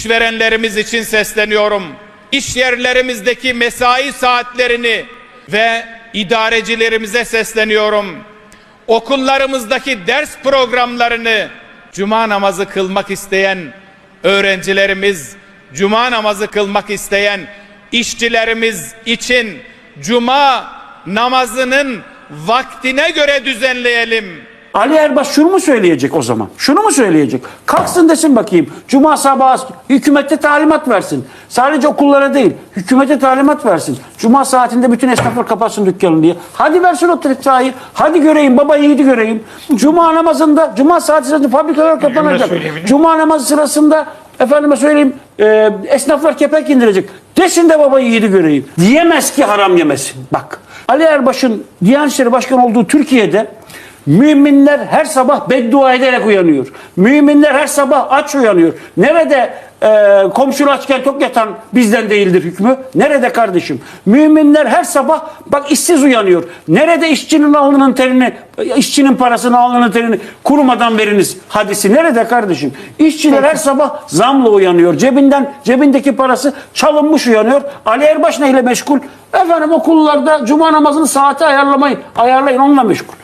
işverenlerimiz için sesleniyorum. İş yerlerimizdeki mesai saatlerini ve idarecilerimize sesleniyorum. Okullarımızdaki ders programlarını cuma namazı kılmak isteyen öğrencilerimiz, cuma namazı kılmak isteyen işçilerimiz için cuma namazının vaktine göre düzenleyelim. Ali Erbaş şunu mu söyleyecek o zaman? Şunu mu söyleyecek? Kalksın desin bakayım. Cuma sabahı hükümete talimat versin. Sadece okullara değil, hükümete talimat versin. Cuma saatinde bütün esnaflar kapatsın dükkanını diye. Hadi versin o sahi. Hadi göreyim, baba yiğidi göreyim. Cuma namazında, cuma saati sırasında fabrikalar kapanacak. Cuma namazı sırasında efendime söyleyeyim e, esnaflar kepek indirecek. Desin de baba yiğidi göreyim. Diyemez ki haram yemesin. Bak Ali Erbaş'ın Diyanet İşleri Başkanı olduğu Türkiye'de Müminler her sabah beddua ederek uyanıyor. Müminler her sabah aç uyanıyor. Nerede e, komşunu açken tok yatan bizden değildir hükmü? Nerede kardeşim? Müminler her sabah bak işsiz uyanıyor. Nerede işçinin alnının terini, işçinin parasını alnının terini kurumadan veriniz hadisi? Nerede kardeşim? İşçiler her sabah zamla uyanıyor. Cebinden cebindeki parası çalınmış uyanıyor. Ali Erbaş neyle meşgul? Efendim okullarda cuma namazını saati ayarlamayın. Ayarlayın onunla meşgul.